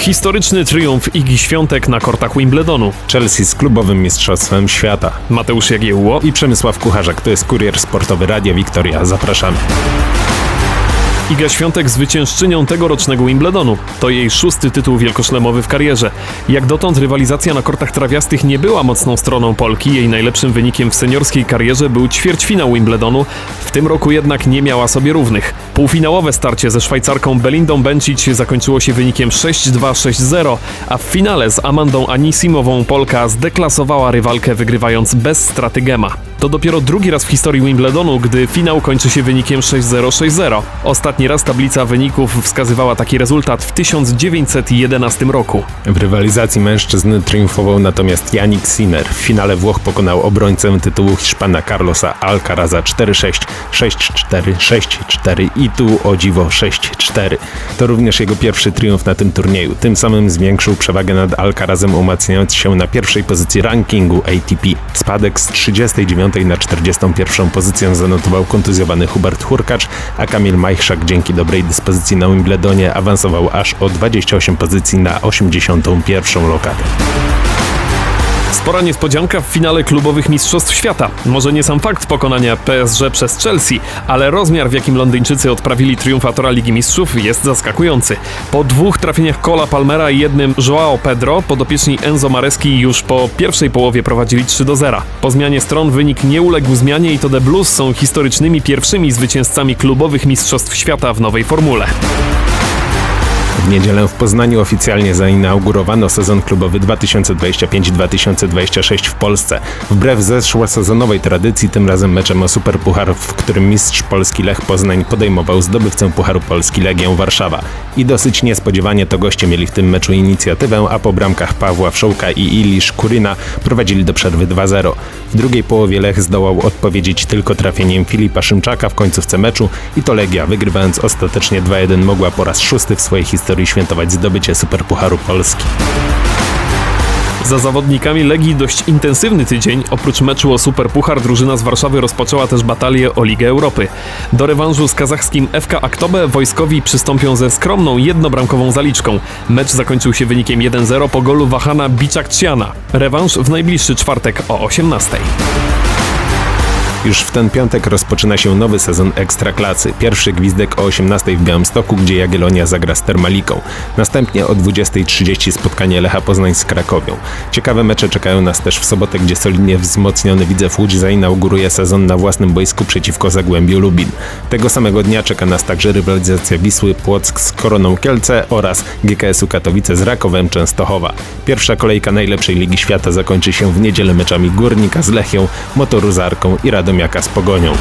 Historyczny triumf Igi Świątek na kortach Wimbledonu. Chelsea z klubowym mistrzostwem świata. Mateusz Jagiełło I Przemysław Kucharzak, to jest kurier sportowy Radia Wiktoria. Zapraszamy. Iga Świątek zwyciężczynią tegorocznego Wimbledonu. To jej szósty tytuł wielkoszlemowy w karierze. Jak dotąd rywalizacja na kortach trawiastych nie była mocną stroną Polki. Jej najlepszym wynikiem w seniorskiej karierze był ćwierćfinał Wimbledonu. W tym roku jednak nie miała sobie równych. Półfinałowe starcie ze Szwajcarką Belindą Bencic zakończyło się wynikiem 6-2-6-0, a w finale z Amandą Anisimową Polka zdeklasowała rywalkę wygrywając bez straty gema. To dopiero drugi raz w historii Wimbledonu, gdy finał kończy się wynikiem 6-0-6-0. Ostatni raz tablica wyników wskazywała taki rezultat w 1911 roku. W rywalizacji mężczyzn triumfował natomiast Yannick Sinner. W finale Włoch pokonał obrońcę tytułu Hiszpana Carlosa Alcaraza 4-6, 6-4, 6-4 i tu o dziwo 6-4. To również jego pierwszy triumf na tym turnieju. Tym samym zwiększył przewagę nad Alcarazem, umacniając się na pierwszej pozycji rankingu ATP. Spadek z 39 na 41 pozycję zanotował kontuzjowany Hubert Hurkacz, a Kamil Majchrzak dzięki dobrej dyspozycji na Wimbledonie awansował aż o 28 pozycji na 81 lokatę. Spora niespodzianka w finale klubowych Mistrzostw Świata. Może nie sam fakt pokonania PSG przez Chelsea, ale rozmiar w jakim Londyńczycy odprawili triumfatora Ligi Mistrzów jest zaskakujący. Po dwóch trafieniach Cola Palmera i jednym Joao Pedro, podopieczni Enzo Mareski już po pierwszej połowie prowadzili 3 do 0. Po zmianie stron wynik nie uległ zmianie i to The Blues są historycznymi pierwszymi zwycięzcami klubowych Mistrzostw Świata w nowej formule. W niedzielę w Poznaniu oficjalnie zainaugurowano sezon klubowy 2025-2026 w Polsce. Wbrew zeszłosezonowej tradycji, tym razem meczem o Superpuchar, w którym mistrz Polski Lech Poznań podejmował zdobywcę Pucharu Polski Legię Warszawa. I dosyć niespodziewanie to goście mieli w tym meczu inicjatywę, a po bramkach Pawła Wszołka i Ilisz Kuryna prowadzili do przerwy 2-0. W drugiej połowie Lech zdołał odpowiedzieć tylko trafieniem Filipa Szymczaka w końcówce meczu i to Legia, wygrywając ostatecznie 2-1, mogła po raz szósty w swojej historii świętować zdobycie Superpucharu Polski. Za zawodnikami Legii dość intensywny tydzień. Oprócz meczu o Superpuchar drużyna z Warszawy rozpoczęła też batalię o Ligę Europy. Do rewanżu z kazachskim FK Aktobe wojskowi przystąpią ze skromną jednobramkową zaliczką. Mecz zakończył się wynikiem 1-0 po golu Wahana Biczakciana. Rewanż w najbliższy czwartek o 18. Już w ten piątek rozpoczyna się nowy sezon Ekstraklasy. Pierwszy gwizdek o 18 w Białymstoku, gdzie Jagiellonia zagra z Termaliką. Następnie o 20.30 spotkanie Lecha Poznań z Krakowią. Ciekawe mecze czekają nas też w sobotę, gdzie solidnie wzmocniony Widzew Łódź zainauguruje sezon na własnym boisku przeciwko Zagłębiu Lubin. Tego samego dnia czeka nas także rywalizacja Wisły Płock z Koroną Kielce oraz GKS-u Katowice z Rakowem Częstochowa. Pierwsza kolejka najlepszej Ligi Świata zakończy się w niedzielę meczami Górnika z Lechią, Motoru z Arką i Radomiaka z Pogonią.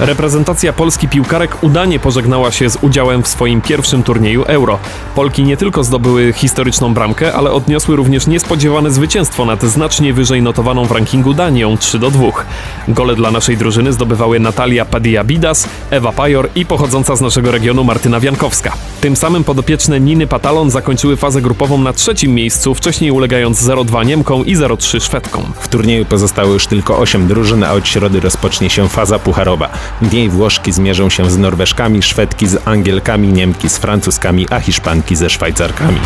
Reprezentacja Polski piłkarek udanie pożegnała się z udziałem w swoim pierwszym turnieju Euro. Polki nie tylko zdobyły historyczną bramkę, ale odniosły również niespodziewane zwycięstwo nad znacznie wyżej notowaną w rankingu Danią 3 do 2. Gole dla naszej drużyny zdobywały Natalia Padilla-Bidas, Ewa Pajor i pochodząca z naszego regionu Martyna Wiankowska. Tym samym podopieczne Niny Patalon zakończyły fazę grupową na trzecim miejscu, wcześniej ulegając 0-2 Niemkom i 0-3 Szwedkom. W turnieju pozostało już tylko 8 drużyn, a od środy rozpocznie się faza pucharowa. W niej Włoszki zmierzą się z Norweżkami, Szwedki z Angielkami, Niemki z Francuskami, a Hiszpanki ze Szwajcarkami.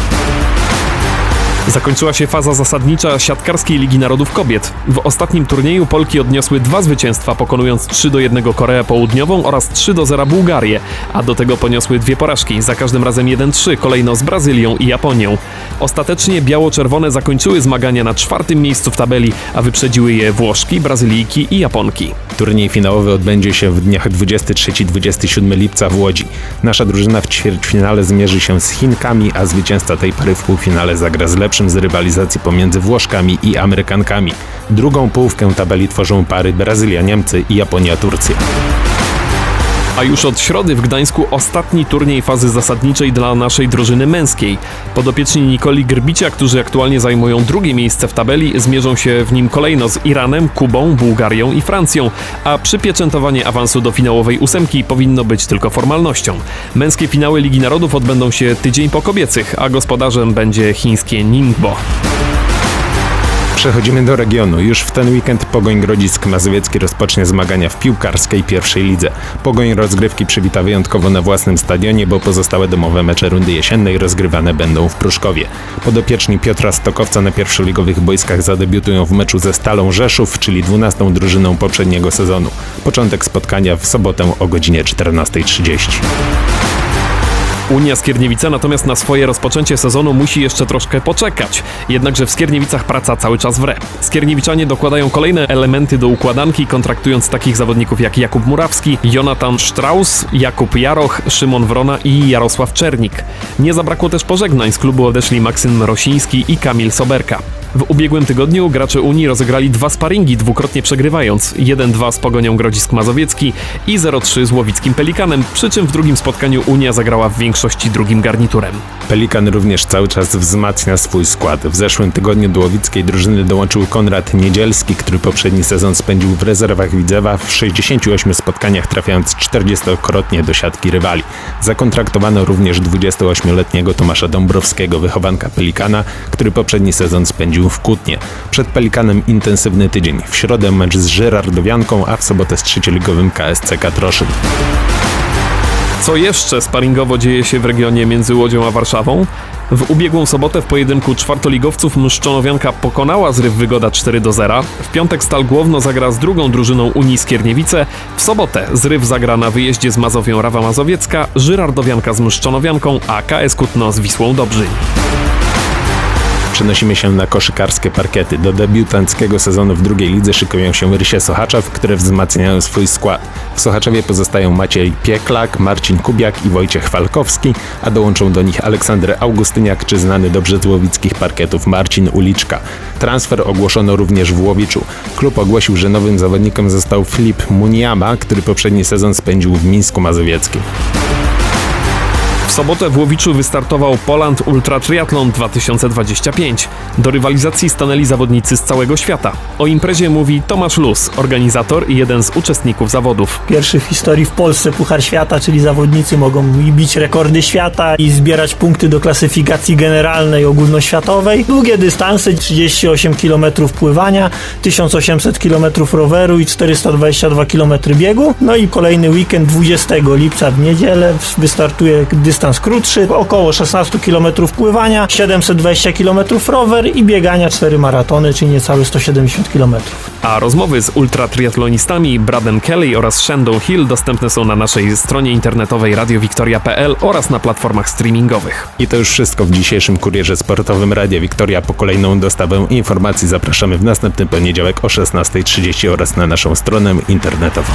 Zakończyła się faza zasadnicza siatkarskiej Ligi Narodów Kobiet. W ostatnim turnieju Polki odniosły dwa zwycięstwa, pokonując 3 do 1 Koreę Południową oraz 3 do 0 Bułgarię, a do tego poniosły dwie porażki, za każdym razem 1-3, kolejno z Brazylią i Japonią. Ostatecznie biało-czerwone zakończyły zmagania na czwartym miejscu w tabeli, a wyprzedziły je Włoszki, Brazylijki i Japonki. Turniej finałowy odbędzie się w dniach 23-27 lipca w Łodzi. Nasza drużyna w ćwierćfinale zmierzy się z Chinkami, a zwycięzca tej pary w półfinale zagra z lepszym z rywalizacji pomiędzy Włoszkami i Amerykankami. Drugą połówkę tabeli tworzą pary Brazylia-Niemcy i Japonia-Turcja. A już od środy w Gdańsku ostatni turniej fazy zasadniczej dla naszej drużyny męskiej. Podopieczni Nikoli Grbicia, którzy aktualnie zajmują drugie miejsce w tabeli, zmierzą się w nim kolejno z Iranem, Kubą, Bułgarią i Francją, a przypieczętowanie awansu do finałowej ósemki powinno być tylko formalnością. Męskie finały Ligi Narodów odbędą się tydzień po kobiecych, a gospodarzem będzie chińskie Ningbo. Przechodzimy do regionu. Już w ten weekend Pogoń Grodzisk Mazowiecki rozpocznie zmagania w piłkarskiej pierwszej lidze. Pogoń rozgrywki przywita wyjątkowo na własnym stadionie, bo pozostałe domowe mecze rundy jesiennej rozgrywane będą w Pruszkowie. Podopieczni Piotra Stokowca na pierwszoligowych boiskach zadebiutują w meczu ze Stalą Rzeszów, czyli 12 drużyną poprzedniego sezonu. Początek spotkania w sobotę o godzinie 14.30. Unia Skierniewice natomiast na swoje rozpoczęcie sezonu musi jeszcze troszkę poczekać. Jednakże w Skierniewicach praca cały czas wre. Skierniewiczanie dokładają kolejne elementy do układanki, kontraktując takich zawodników jak Jakub Murawski, Jonathan Strauss, Jakub Jaroch, Szymon Wrona i Jarosław Czernik. Nie zabrakło też pożegnań. Z klubu odeszli Maksym Rosiński i Kamil Soberka. W ubiegłym tygodniu gracze Unii rozegrali dwa sparingi, dwukrotnie przegrywając. 1-2 z Pogonią Grodzisk Mazowiecki i 0-3 z Łowickim Pelikanem, przy czym w drugim spotkaniu Unia zagrała w większości drugim garniturem. Pelikan również cały czas wzmacnia swój skład. W zeszłym tygodniu do łowickiej drużyny dołączył Konrad Niedzielski, który poprzedni sezon spędził w rezerwach Widzewa w 68 spotkaniach trafiając 40-krotnie do siatki rywali. Zakontraktowano również 28-letniego Tomasza Dąbrowskiego, wychowanka Pelikana, który poprzedni sezon spędził w Kutnie. Przed Pelikanem intensywny tydzień. W środę mecz z Żyrardowianką, a w sobotę z trzecioligowym KSC Katroszyn. Co jeszcze sparingowo dzieje się w regionie między Łodzią a Warszawą? W ubiegłą sobotę w pojedynku czwartoligowców Mszczonowianka pokonała zryw Wygoda 4 do 0. W piątek Stal Głowno zagra z drugą drużyną Unii Skierniewice. W sobotę zryw zagra na wyjeździe z Mazowią Rawa Mazowiecka, Żyrardowianka z Mszczonowianką, a KS Kutno z Wisłą Dobrzyń. Przenosimy się na koszykarskie parkiety. Do debiutanckiego sezonu w drugiej lidze szykują się Rysie Sochaczew, które wzmacniają swój skład. W Sochaczewie pozostają Maciej Pieklak, Marcin Kubiak i Wojciech Falkowski, a dołączą do nich Aleksander Augustyniak czy znany dobrze z łowickich parkietów Marcin Uliczka. Transfer ogłoszono również w Łowiczu. Klub ogłosił, że nowym zawodnikiem został Filip Muniama, który poprzedni sezon spędził w Mińsku Mazowieckim. W sobotę w Łowiczu wystartował Poland Ultra Triathlon 2025. Do rywalizacji stanęli zawodnicy z całego świata. O imprezie mówi Tomasz Luz, organizator i jeden z uczestników zawodów. Pierwszy w historii w Polsce Puchar Świata, czyli zawodnicy mogą bić rekordy świata i zbierać punkty do klasyfikacji generalnej ogólnoświatowej. Długie dystanse, 38 km pływania, 1800 km roweru i 422 km biegu. No i kolejny weekend 20 lipca w niedzielę wystartuje dystans krótszy, około 16 km pływania, 720 km rower i biegania 4 maratony, czyli niecałe 170 km. A rozmowy z ultratriatlonistami Bradem Kelly oraz Shandon Hill dostępne są na naszej stronie internetowej radiowiktoria.pl oraz na platformach streamingowych. I to już wszystko w dzisiejszym kurierze sportowym Radia Wiktoria. Po kolejną dostawę informacji zapraszamy w następny poniedziałek o 16.30 oraz na naszą stronę internetową.